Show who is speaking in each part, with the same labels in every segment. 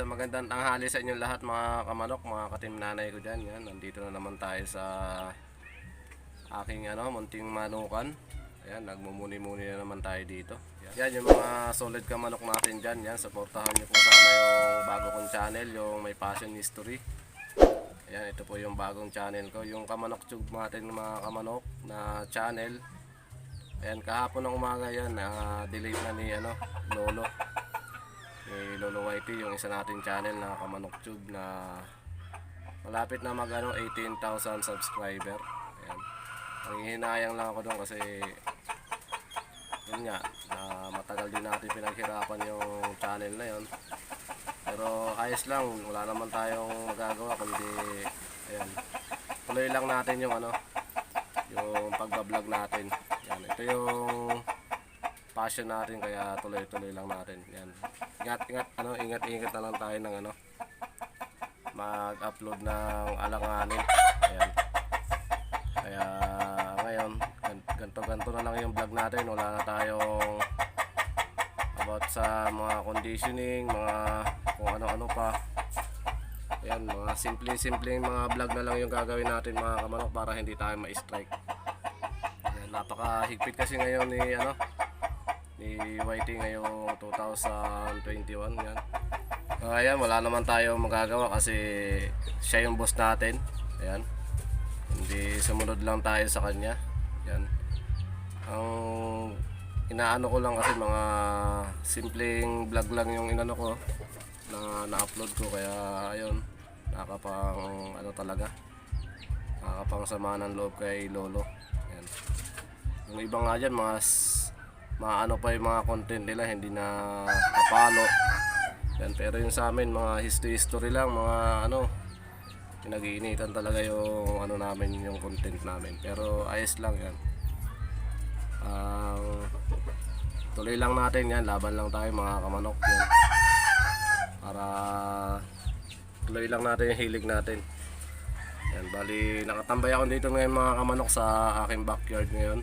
Speaker 1: isang magandang tanghali sa inyong lahat mga kamanok, mga katim nanay ko dyan. Yan, nandito na naman tayo sa aking ano, munting manukan. Ayan, nagmumuni-muni na naman tayo dito. Yan, yan yung mga solid kamanok natin dyan. Yan, supportahan nyo po sana yung bago kong channel, yung may passion history. Ayan, ito po yung bagong channel ko. Yung kamanok tube natin mga kamanok na channel. Ayan, kahapon ng umaga yan, na-delete na ni ano, Lolo ni Lolo Whitey yung isa nating channel na Kamanok Tube na malapit na mag ano, 18,000 subscriber. Ayan. Nangihinayang lang ako doon kasi yun nga, na matagal din natin pinaghirapan yung channel na yun. Pero ayos lang, wala naman tayong magagawa kundi ayan. Tuloy lang natin yung ano, yung pagbablog natin. Yan, ito yung passion natin kaya tuloy-tuloy lang natin. Yan. Ingat, ingat, ano, ingat, ingat na lang tayo ng ano, mag-upload ng alanganin. Ayan. Kaya ngayon, gan- ganto-ganto na lang yung vlog natin. Wala na tayong about sa mga conditioning, mga kung ano-ano pa. Ayan, mga simple-simple mga vlog na lang yung gagawin natin mga kamanok para hindi tayo ma-strike. Ayan, napakahigpit kasi ngayon ni ano, ni Whitey ngayong 2021 yan. Uh, ayan, wala naman tayo magagawa kasi siya yung boss natin. Ayan. Hindi sumunod lang tayo sa kanya. Yan. Ang inaano ko lang kasi mga simpleng vlog lang yung inano ko na na-upload ko kaya ayun nakapang ano talaga nakapang sama ng loob kay Lolo. Ayan. Yung iba nga dyan, mga maano pa yung mga content nila, hindi na kapalo. Yan, pero yung sa amin, mga history-history lang, mga ano, pinag-iinitan talaga yung ano namin, yung content namin. Pero ayos lang yan. Ang tuloy lang natin yan, laban lang tayo mga kamanok yan. Para tuloy lang natin yung hilig natin. Yan, bali nakatambay ako dito ngayon mga kamanok sa aking backyard ngayon.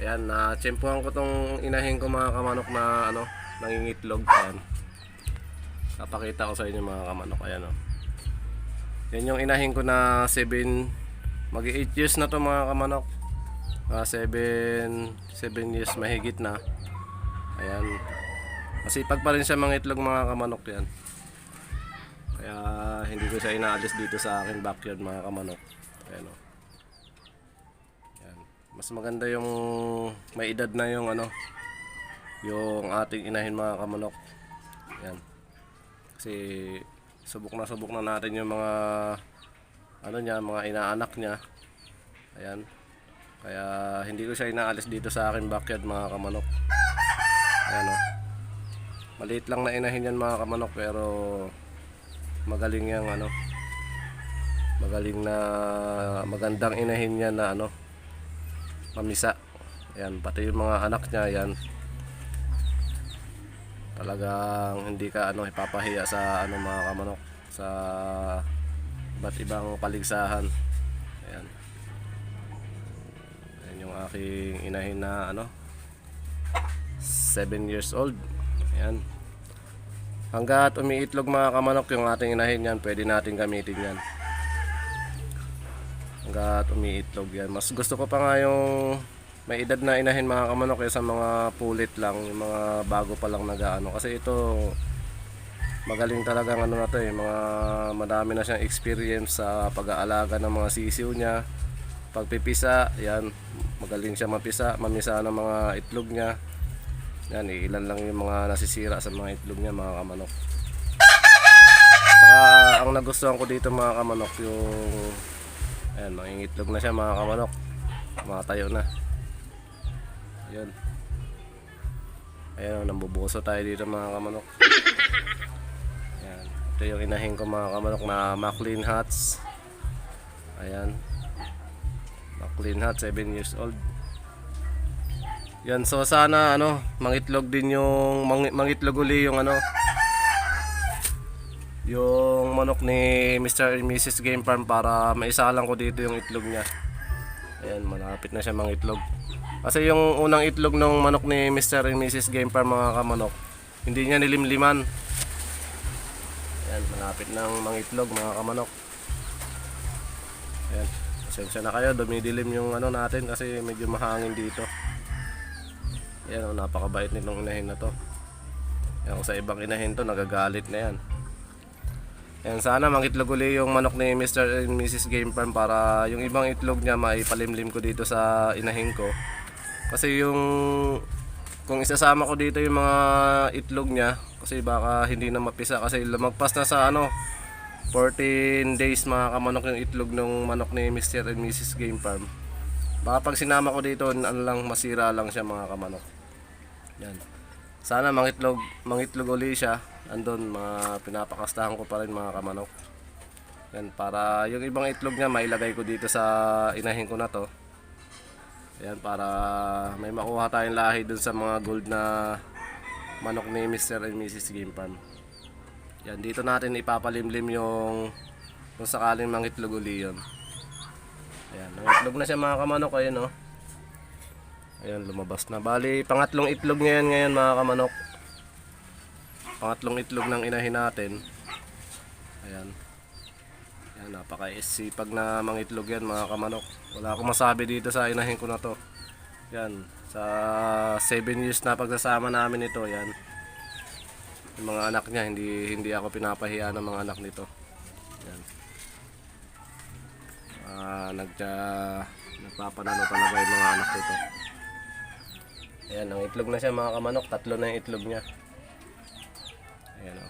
Speaker 1: Ayan, na tsempuhan ko tong inahin ko mga kamanok na ano, nangingitlog. Ayan. Papakita ko sa inyo mga kamanok. Ayan o. Yan yung inahin ko na 7, mag 8 years na to mga kamanok. Mga 7, 7 years mahigit na. Ayan. Masipag pa rin siya mga itlog mga kamanok yan. Kaya hindi ko siya inaalis dito sa akin backyard mga kamanok. Ayan o. Mas maganda yung may edad na yung ano yung ating inahin mga kamanok. Yan. Kasi subok na subok na natin yung mga ano niya, mga inaanak niya. Ayan. Kaya hindi ko siya inaalis dito sa akin backyard mga kamanok. Ayan o. Maliit lang na inahin yan mga kamanok pero magaling yung ano magaling na magandang inahin niya na ano mamisa. Ayan pati yung mga anak niya yan talagang hindi ka ano ipapahiya sa ano mga kamanok sa iba't ibang paligsahan. Ayan. Ayan yung aking inahin na ano 7 years old. Ayan. Hanggat umiitlog mga kamanok yung ating inahin yan pwede natin gamitin yan hanggat umiitlog yan. Mas gusto ko pa nga yung may edad na inahin mga kamanok kaysa mga pulit lang, yung mga bago pa lang nagaano. Kasi ito magaling talagang ano na to eh, mga madami na siyang experience sa pag-aalaga ng mga sisiw niya. Pagpipisa, yan, magaling siya mapisa, mamisa ng mga itlog niya. Yan, ilan lang yung mga nasisira sa mga itlog niya mga kamanok. Saka ang nagustuhan ko dito mga kamanok yung Ayan, mangingitlog na siya mga kamanok. Mga tayo na. Ayan. Ayan, nambubuso tayo dito mga kamanok. Ayan. Ito yung inahin ko mga kamanok na Maclean Hats. Ayan. Maclean Hats, 7 years old. Yan, so sana ano, mangitlog din yung mang, mangitlog uli yung ano yung manok ni Mr. and Mrs. Game Farm para maisalang ko dito yung itlog niya. Ayan, malapit na siya mangitlog. Kasi yung unang itlog ng manok ni Mr. and Mrs. Game Farm mga kamanok, hindi niya nilimliman. Ayan, malapit ng mangitlog mga kamanok. Ayan. Pasensya na kayo, dumidilim yung ano natin kasi medyo mahangin dito. Ayan, oh, napakabait nitong inahin na to. Kung sa ibang inahin to, nagagalit na yan. Ayan, sana mangitlog uli yung manok ni Mr. and Mrs. Game Farm para yung ibang itlog niya maipalimlim ko dito sa inahin ko. Kasi yung kung isasama ko dito yung mga itlog niya kasi baka hindi na mapisa kasi lumagpas na sa ano 14 days mga kamanok yung itlog ng manok ni Mr. and Mrs. Game Farm. Baka pag sinama ko dito, ano lang masira lang siya mga kamanok. Yan. Sana mangitlog, mangitlog uli siya. Andun, mga pinapakastahan ko pa rin mga kamanok. Yan, para yung ibang itlog niya mailagay ko dito sa inahin ko na to. Yan, para may makuha tayong lahi dun sa mga gold na manok ni Mr. and Mrs. Game Farm. Yan, dito natin ipapalimlim yung kung sakaling mangitlog uli yun. Ayan, nangitlog na siya mga kamanok. Ayun, oh. Ayan, lumabas na. Bali, pangatlong itlog niya yan ngayon mga kamanok. Pangatlong itlog ng inahin natin. Ayan. Ayan, napaka-sipag na mangitlog yan mga kamanok. Wala akong masabi dito sa inahin ko na to. Yan, sa 7 years na pagsasama namin ito, yan. Yung mga anak niya, hindi hindi ako pinapahiya ng mga anak nito. Yan. Ah, nagja nagpapanano talaga yung mga anak nito. Ayan, ang itlog na siya mga kamanok, tatlo na yung itlog niya. Ayan o.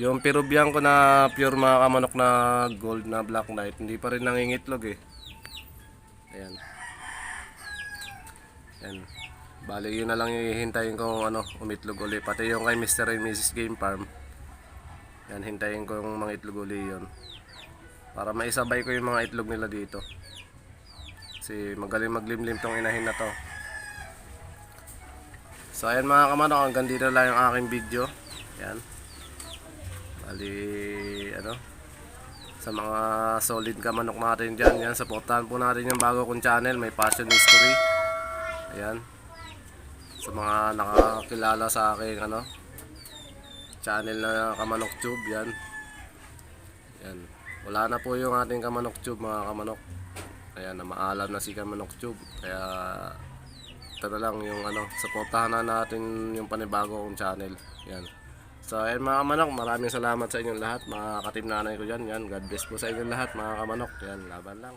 Speaker 1: Yung Peruvian ko na pure mga kamanok na gold na black knight, hindi pa rin nangingitlog eh. Ayan. Ayan. Bali yun na lang hihintayin ko ano, umitlog uli. Pati yung kay Mr. and Mrs. Game Farm. Yan, hintayin ko yung mga itlog uli yun. Para maisabay ko yung mga itlog nila dito. Kasi magaling maglimlim tong inahin na to. So ayan mga kamanok, hanggang dito lang yung aking video. Yan. Bali, ano, sa mga solid kamanok natin dyan, yan, supportahan po natin yung bago kong channel, may passion history. Ayan. Sa mga nakakilala sa aking, ano, channel na Kamanok Tube, yan. Yan. Wala na po yung ating Kamanok Tube, mga Kamanok. Ayan, na maalam na si Kamanok Tube. Kaya, ito na lang yung ano, supportahan na natin yung panibago kong channel. Yan. So, ayan mga kamanok, maraming salamat sa inyong lahat. Mga katim nanay ko dyan, yan. God bless po sa inyong lahat, mga kamanok. Yan, laban lang.